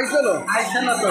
আইসলো আইসলো না তো